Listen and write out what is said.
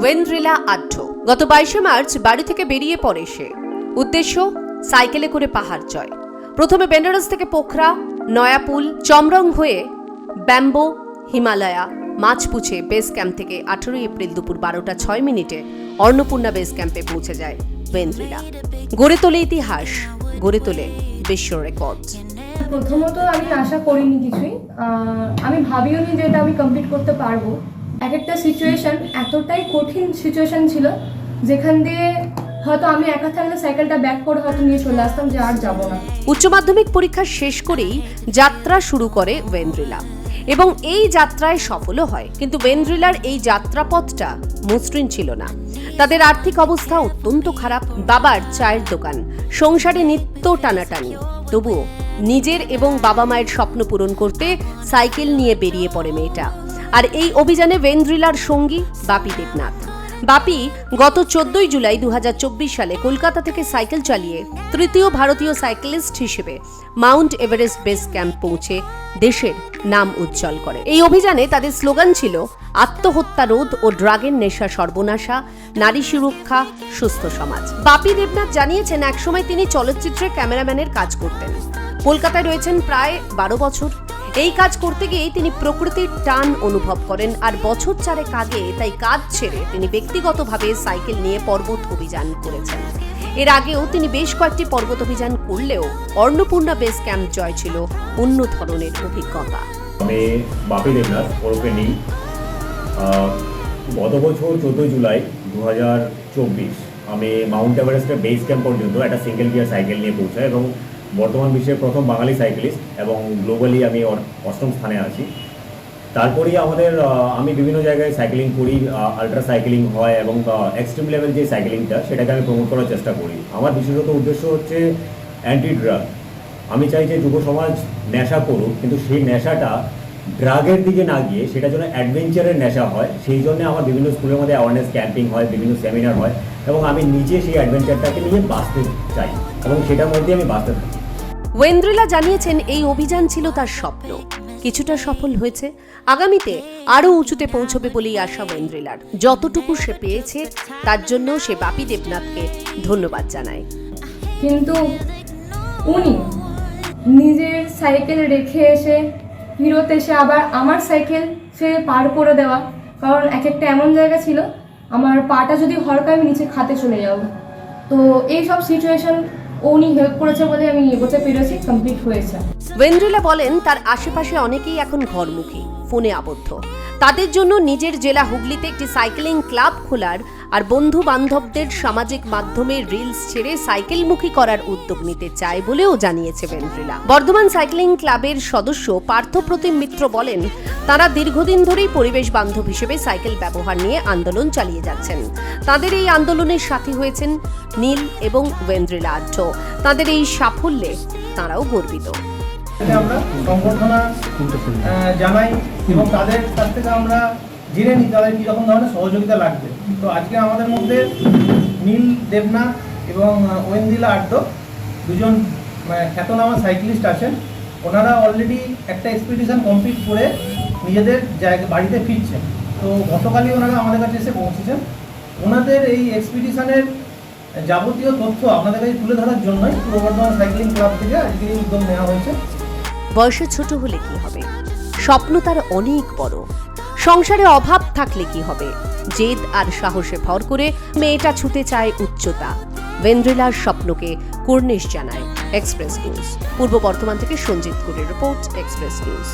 ওয়েন্দ্রিলা আড্ড। গত বাইশে মার্চ বাড়ি থেকে বেরিয়ে পড়ে সে। উদ্দেশ্য, সাইকেলে করে পাহাড় জয়। প্রথমে বেনারস থেকে পোখরা, নয়াপুল, চমরং হয়ে bamboo, Himalaya, Machapuchare base camp থেকে আঠেরোই এপ্রিল দুপুর বারোটা ছয় মিনিটে অন্নপূর্ণা বেস ক্যাম্পে পৌঁছে যায় ওয়েন্দ্রিলা। গড়ে তোলে ইতিহাস, গড়ে তোলে বিশ্ব রেকর্ড। প্রথমত আমি আশা করিনি কিছুই। আমি ভাবিও নি যে এটা আমি কমপ্লিট করতে পারব। এক একটা সিচুয়েশন এতটাই কঠিন সিচুয়েশন ছিল, যেখান দিয়ে হয়তো আমি একা থাকলে সাইকেলটা ব্যাক করে হয়তো নিয়ে চলে আসতাম যে আর যাব না। উচ্চ মাধ্যমিক পরীক্ষা শেষ করেই যাত্রা শুরু করে ওয়েন্দ্রিলা এবং এই যাত্রায় সফলও হয়, কিন্তু ওয়েন্দ্রিলার এই যাত্রাপথটা মসৃণ ছিল না। তাদের আর্থিক অবস্থা অত্যন্ত খারাপ, বাবার চায়ের দোকান, সংসারে নিত্য টানাটানি। তবুও নিজের এবং বাবা মায়ের স্বপ্ন পূরণ করতে সাইকেল নিয়ে বেরিয়ে পড়ে মেয়েটা। আর এই অভিযানে ওয়েন্দ্রিলার সঙ্গী বাপি দেবনাথ। বাপি গত চোদ্দই জুলাই দু সালে কলকাতা থেকে সাইকেল চালিয়ে তৃতীয় ভারতীয় সাইকেলিস্ট হিসেবে মাউন্ট এভারেস্ট বেস ক্যাম্প পৌঁছে দেশের নাম উজ্জ্বল করে। এই অভিযানে তাদের স্লোগান ছিল, আত্মহত্যা রোধ ও ড্রাগের নেশা সর্বনাশা, নারী সুরক্ষা, সুস্থ সমাজ। বাপি দেবনাথ জানিয়েছেন, একসময় তিনি চলচ্চিত্রে ক্যামেরাম্যানের কাজ করতেন। কলকাতায় রয়েছেন প্রায় বারো বছর। এই কাজ করতে গিয়ে তিনি প্রকৃতির টান অনুভব করেন আর বছর চারেক আগে তাই কাজ ছেড়ে তিনি ব্যক্তিগতভাবে সাইকেল নিয়ে পর্বত অভিযান করেছেন। এর আগেও তিনি বেশ কয়েকটি পর্বত অভিযান করলেও অন্নপূর্ণা বেস ক্যাম্প জয় ছিল অন্য ধরনের অভিজ্ঞতা। আমি বাপি দেবনাথ ওরফে আহ, গত বছর চোদ্দোই জুলাই দু হাজার চব্বিশ আমি মাউন্ট এভারেস্টের বেস ক্যাম্প পর্যন্ত একটা সিঙ্গেল গিয়ার সাইকেল নিয়ে পৌঁছাই এবং বর্তমান বিশ্বের প্রথম বাঙালি সাইকেলিস্ট এবং গ্লোবালি আমি অষ্টম স্থানে আছি। তারপরেই আমাদের আমি বিভিন্ন জায়গায় সাইকেলিং করি আলট্রা সাইকেলিং হয় এবং এক্সট্রিম লেভেল যে সাইকেলিংটা সেটাকে আমি প্রমোট করার চেষ্টা করি। আমার বিশেষত উদ্দেশ্য হচ্ছে অ্যান্টি ড্রাগ আমি চাই যে যুব সমাজ নেশা করুক, কিন্তু সেই নেশাটা ড্রাগের দিকে না গিয়ে সেটা যেন অ্যাডভেঞ্চারের নেশা হয়, সেই জন্য আমার বিভিন্ন স্কুলের মধ্যে অ্যাওয়ারনেস ক্যাম্পিং হয়, বিভিন্ন সেমিনার হয় এবং আমি নিজে সেই অ্যাডভেঞ্চারটাকে নিয়ে বাঁচতে চাই এবং সেটার মধ্যে আমি বাঁচতে থাকি। ওয়েন্দ্রিলা জানিয়েছেন এই অভিযান ছিল তার স্বপ্ন। কিছুটা সফল হয়েছে। আগামীতে আরও উঁচুতে পৌঁছবে বলেই আশা ওয়েন্দ্রিলার। যতটুকু সে পেয়েছে, তার জন্য সে বাপি দেবনাথকে ধন্যবাদ জানায়। কিন্তু উনি নিজের সাইকেল রেখে এসে ফিরত এসে আবার আমার সাইকেল সে পার করে দেওয়া। কারণ এক একটা এমন জায়গা ছিল, আমার পাটা যদি হরকায় আমি নিচে খাতে চলে যাব। তো এই সব সিচুয়েশন উনি হেল্প করেছে বলে আমি এগোতে পেরেছি কমপ্লিট হয়েছে। বলেন, তার আশেপাশে অনেকেই এখন ঘরমুখী, ফোনে আবদ্ধ। তাদের জন্য নিজের জেলা হুগলিতে একটি সাইক্লিং ক্লাব খোলার আর বন্ধু বান্ধবদের সামাজিক মাধ্যমে রিলস ছেড়ে সাইকেলমুখী করার উদ্যোগ নিতে চায় বলেও জানিয়েছে ওয়েন্দ্রিলা বর্ধমান সাইক্লিং ক্লাবের সদস্য পার্থপ্রতিম মিত্র বলেন, তারা দীর্ঘদিন ধরেই পরিবেশ বান্ধব হিসেবে সাইকেল ব্যবহার নিয়ে আন্দোলন চালিয়ে যাচ্ছেন। তাদের এই আন্দোলনের সাথী হয়েছেন নীল এবং ওয়েন্দ্রিলা আঢ্য তাদের এই সাফল্যে তারাও গর্বিত। আমরা সংবর্ধনা জানাই এবং তাদের কাছ থেকে আমরা জেনে নিই তাদের কীরকম ধরনের সহযোগিতা লাগবে। তো আজকে আমাদের মধ্যে নীল দেবনাথ এবং ওয়েন্দিলা আড্ড দুজন মানে খ্যাতনামা সাইক্লিস্ট আছেন। ওনারা অলরেডি একটা এক্সপিডিশন কমপ্লিট করে নিজেদের জায়গা, বাড়িতে ফিরছেন। তো গতকালই ওনারা আমাদের কাছে এসে পৌঁছেছেন। ওনাদের এই এক্সপিডিশনের যাবতীয় তথ্য আপনাদের কাছে তুলে ধরার জন্যই পূর্ব বর্ধমান সাইক্লিং ক্লাব থেকে আজকে এই উদ্যোগ নেওয়া হয়েছে। বয়সে ছোট হলে কি হবে? স্বপ্ন তার অনেক বড়। সংসারে অভাব থাকলে কি হবে? জেদ আর সাহসে ভর করে মেয়েটা ছুতে চায় উচ্চতা। ভেন্দ্রিলার স্বপ্নকে কর্নিশ জানায় এক্সপ্রেস নিউজ পূর্ব বর্ধমান থেকে সঞ্জিত কুরের রিপোর্ট এক্সপ্রেস নিউজ